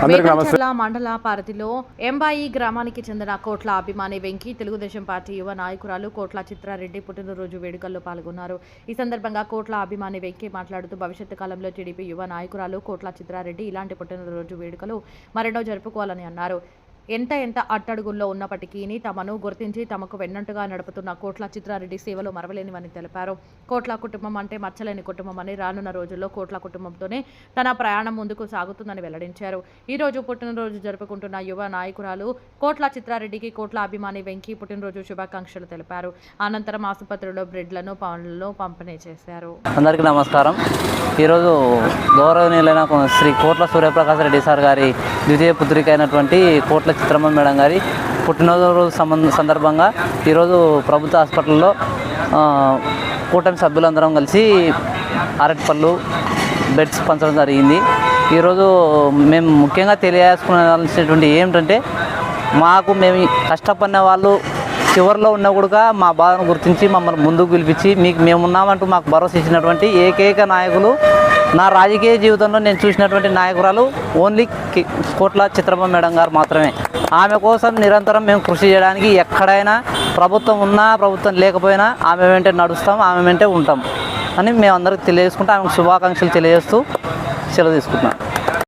మండల పరిధిలో ఎంబాయి గ్రామానికి చెందిన కోట్ల అభిమాని వెంకీ తెలుగుదేశం పార్టీ యువ నాయకురాలు కోట్ల చిత్రారెడ్డి పుట్టినరోజు వేడుకల్లో పాల్గొన్నారు. ఈ సందర్భంగా కోట్ల అభిమాని వెంకీ మాట్లాడుతూ భవిష్యత్తు కాలంలో టీడీపీ యువ నాయకురాలు కోట్ల చిత్రారెడ్డి ఇలాంటి పుట్టినరోజు వేడుకలు మరెన్నో జరుపుకోవాలని అన్నారు. ఎంత ఎంత అట్టడుగుల్లో ఉన్నప్పటికీ తమను గుర్తించి తమకు వెన్నంటుగా నడుపుతున్న కోట్ల చిత్రారెడ్డి సేవలు మరవలేనివని తెలిపారు. కోట్ల కుటుంబం అంటే మచ్చలేని కుటుంబం అని రానున్న రోజుల్లో కోట్ల కుటుంబంతోనే తన ప్రయాణం ముందుకు సాగుతుందని వెల్లడించారు. ఈ రోజు పుట్టినరోజు జరుపుకుంటున్న యువ నాయకురాలు కోట్ల చిత్రారెడ్డికి కోట్ల అభిమాని వెంకీ పుట్టినరోజు శుభాకాంక్షలు తెలిపారు. అనంతరం ఆసుపత్రిలో బ్రెడ్లను పనులను పంపిణీ చేశారు. అందరికీ నమస్కారం. ఈరోజు గౌరవనీయులైన శ్రీ కోట్ల సూర్యప్రకాశ్ రెడ్డి సార్ గారి ద్వితీయ పుత్రిక అయినటువంటి కోట్ల చిత్రమ్మ మేడం గారి పుట్టినరోజు సంబంధ సందర్భంగా ఈరోజు ప్రభుత్వ హాస్పిటల్లో కూటమి సభ్యులందరం కలిసి అరటిపళ్ళు బెడ్స్ పంచడం జరిగింది. ఈరోజు మేము ముఖ్యంగా తెలియాల్సుకునేటువంటి ఏమిటంటే మాకు మేము కష్టపడిన వాళ్ళు చివరిలో ఉన్న కూడా మా బాధను గుర్తించి మమ్మల్ని ముందుకు పిలిపించి మీకు మేమున్నామంటూ మాకు భరోసా ఇచ్చినటువంటి ఏకైక నాయకులు నా రాజకీయ జీవితంలో నేను చూసినటువంటి నాయకురాలు ఓన్లీ కోట్ల చిత్రమ్మ మేడం గారు మాత్రమే. ఆమె కోసం నిరంతరం మేము కృషి చేయడానికి ఎక్కడైనా ప్రభుత్వం ఉన్నా ప్రభుత్వం లేకపోయినా ఆమె వెంటే నడుస్తాం ఆమె వెంటే ఉంటాం అని మేమందరికి తెలియజేసుకుంటూ ఆమెకు శుభాకాంక్షలు తెలియజేస్తూ సెలవు తీసుకుంటున్నాం.